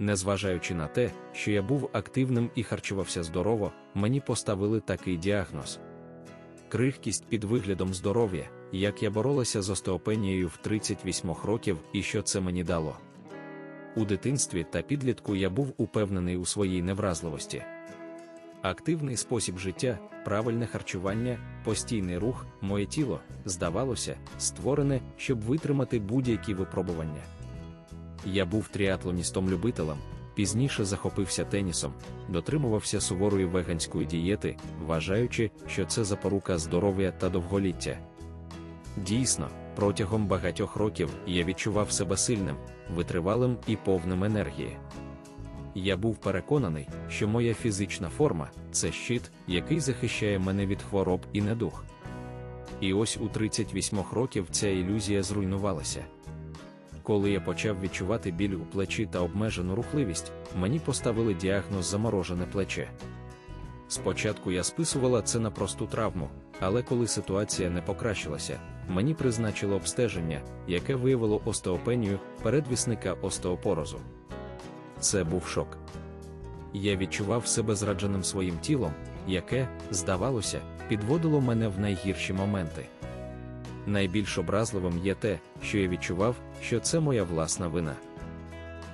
Незважаючи на те, що я був активним і харчувався здорово, мені поставили такий діагноз. Крихкість під виглядом здоров'я, як я боролася з остеопенією в 38 років і що це мені дало. У дитинстві та підлітку я був упевнений у своїй невразливості. Активний спосіб життя, правильне харчування, постійний рух, моє тіло, здавалося, створене, щоб витримати будь-які випробування. Я був тріатлоністом-любителем, пізніше захопився тенісом, дотримувався суворої веганської дієти, вважаючи, що це запорука здоров'я та довголіття. Дійсно, протягом багатьох років я відчував себе сильним, витривалим і повним енергії. Я був переконаний, що моя фізична форма це щит, який захищає мене від хвороб і недух. І ось у 38 років ця ілюзія зруйнувалася. Коли я почав відчувати біль у плечі та обмежену рухливість, мені поставили діагноз заморожене плече. Спочатку я списувала це на просту травму, але коли ситуація не покращилася, мені призначили обстеження, яке виявило остеопенію передвісника остеопорозу. Це був шок. Я відчував себе зрадженим своїм тілом, яке, здавалося, підводило мене в найгірші моменти. Найбільш образливим є те, що я відчував, що це моя власна вина.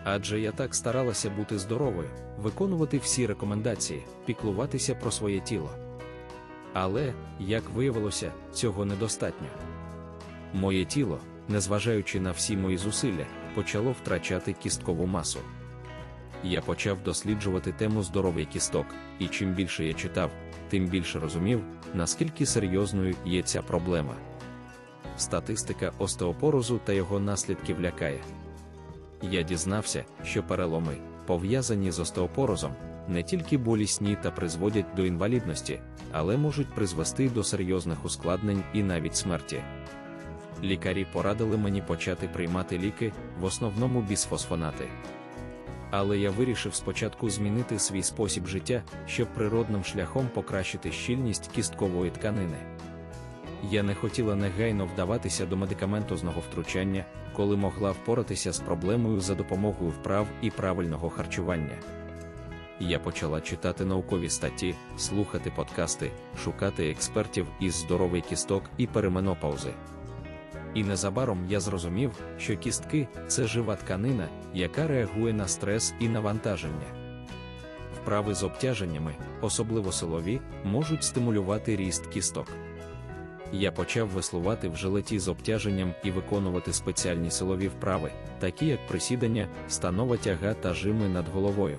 Адже я так старалася бути здоровою, виконувати всі рекомендації, піклуватися про своє тіло. Але, як виявилося, цього недостатньо. Моє тіло, незважаючи на всі мої зусилля, почало втрачати кісткову масу. Я почав досліджувати тему здоров'я кісток, і чим більше я читав, тим більше розумів, наскільки серйозною є ця проблема. Статистика остеопорозу та його наслідків лякає. Я дізнався, що переломи, пов'язані з остеопорозом, не тільки болісні та призводять до інвалідності, але можуть призвести до серйозних ускладнень і навіть смерті. Лікарі порадили мені почати приймати ліки, в основному бісфосфонати. Але я вирішив спочатку змінити свій спосіб життя, щоб природним шляхом покращити щільність кісткової тканини. Я не хотіла негайно вдаватися до медикаментозного втручання, коли могла впоратися з проблемою за допомогою вправ і правильного харчування. Я почала читати наукові статті, слухати подкасти, шукати експертів із здоровий кісток і переменопаузи. І незабаром я зрозумів, що кістки це жива тканина, яка реагує на стрес і навантаження. Вправи з обтяженнями, особливо силові, можуть стимулювати ріст кісток. Я почав веслувати в жилеті з обтяженням і виконувати спеціальні силові вправи, такі як присідання, станова тяга та жими над головою.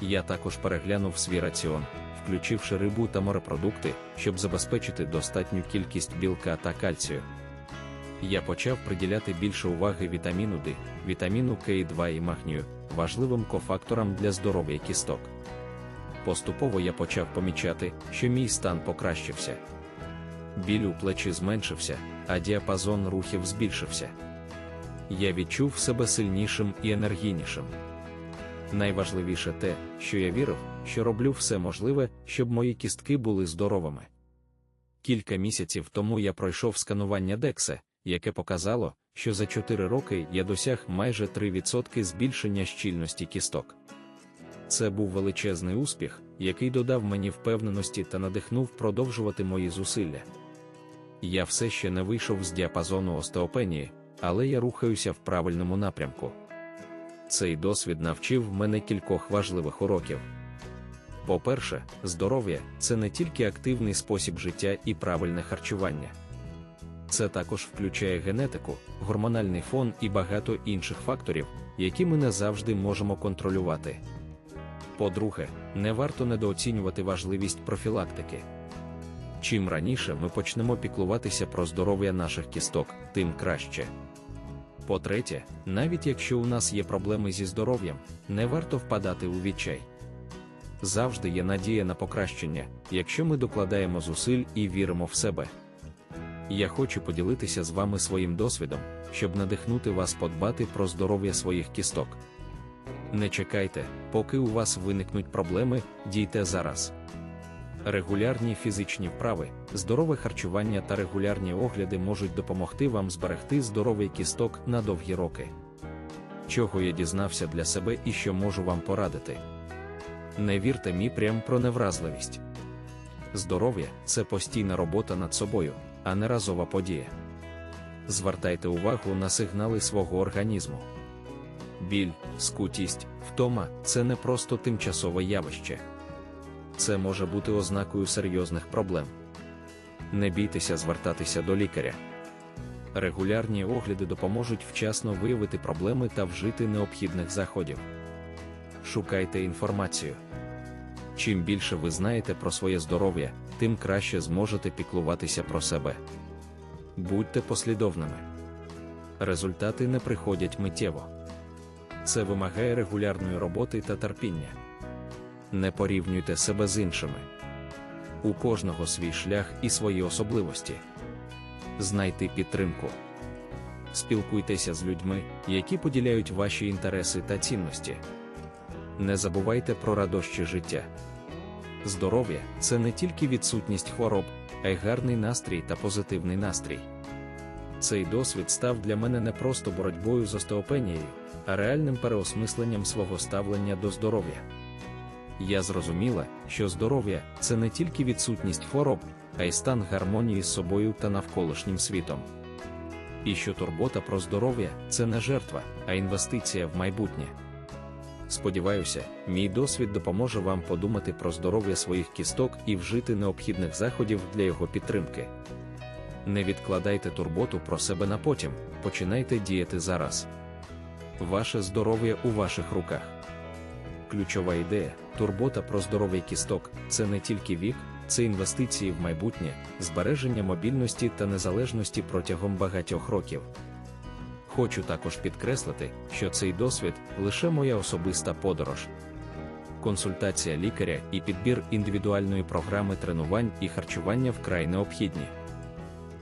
Я також переглянув свій раціон, включивши рибу та морепродукти, щоб забезпечити достатню кількість білка та кальцію. Я почав приділяти більше уваги вітаміну D, вітаміну К2 і магнію, важливим кофакторам для здоров'я кісток. Поступово я почав помічати, що мій стан покращився. Біль у плечі зменшився, а діапазон рухів збільшився. Я відчув себе сильнішим і енергійнішим. Найважливіше те, що я вірив, що роблю все можливе, щоб мої кістки були здоровими. Кілька місяців тому я пройшов сканування Дексе, яке показало, що за 4 роки я досяг майже 3% збільшення щільності кісток. Це був величезний успіх, який додав мені впевненості та надихнув продовжувати мої зусилля. Я все ще не вийшов з діапазону остеопенії, але я рухаюся в правильному напрямку. Цей досвід навчив мене кількох важливих уроків. По-перше, здоров'я це не тільки активний спосіб життя і правильне харчування. Це також включає генетику, гормональний фон і багато інших факторів, які ми не завжди можемо контролювати. По-друге, не варто недооцінювати важливість профілактики. Чим раніше ми почнемо піклуватися про здоров'я наших кісток, тим краще. По-третє, навіть якщо у нас є проблеми зі здоров'ям, не варто впадати у відчай. Завжди є надія на покращення, якщо ми докладаємо зусиль і віримо в себе. Я хочу поділитися з вами своїм досвідом, щоб надихнути вас подбати про здоров'я своїх кісток. Не чекайте, поки у вас виникнуть проблеми, дійте зараз. Регулярні фізичні вправи, здорове харчування та регулярні огляди можуть допомогти вам зберегти здоровий кісток на довгі роки. чого я дізнався для себе і що можу вам порадити. Не вірте мі прям про невразливість. Здоров'я це постійна робота над собою, а не разова подія. Звертайте увагу на сигнали свого організму. Біль, скутість, втома це не просто тимчасове явище. Це може бути ознакою серйозних проблем. Не бійтеся звертатися до лікаря. Регулярні огляди допоможуть вчасно виявити проблеми та вжити необхідних заходів. Шукайте інформацію. Чим більше ви знаєте про своє здоров'я, тим краще зможете піклуватися про себе. Будьте послідовними. Результати не приходять миттєво. Це вимагає регулярної роботи та терпіння. Не порівнюйте себе з іншими. У кожного свій шлях і свої особливості. Знайти підтримку. Спілкуйтеся з людьми, які поділяють ваші інтереси та цінності. Не забувайте про радощі життя. Здоров'я це не тільки відсутність хвороб, а й гарний настрій та позитивний настрій. Цей досвід став для мене не просто боротьбою з остеопенією, а реальним переосмисленням свого ставлення до здоров'я. Я зрозуміла, що здоров'я це не тільки відсутність хвороб, а й стан гармонії з собою та навколишнім світом. І що турбота про здоров'я це не жертва, а інвестиція в майбутнє. Сподіваюся, мій досвід допоможе вам подумати про здоров'я своїх кісток і вжити необхідних заходів для його підтримки. Не відкладайте турботу про себе на потім, починайте діяти зараз. Ваше здоров'я у ваших руках. Ключова ідея турбота про здоров'я кісток це не тільки вік, це інвестиції в майбутнє, збереження мобільності та незалежності протягом багатьох років. Хочу також підкреслити, що цей досвід лише моя особиста подорож. Консультація лікаря і підбір індивідуальної програми тренувань і харчування вкрай необхідні.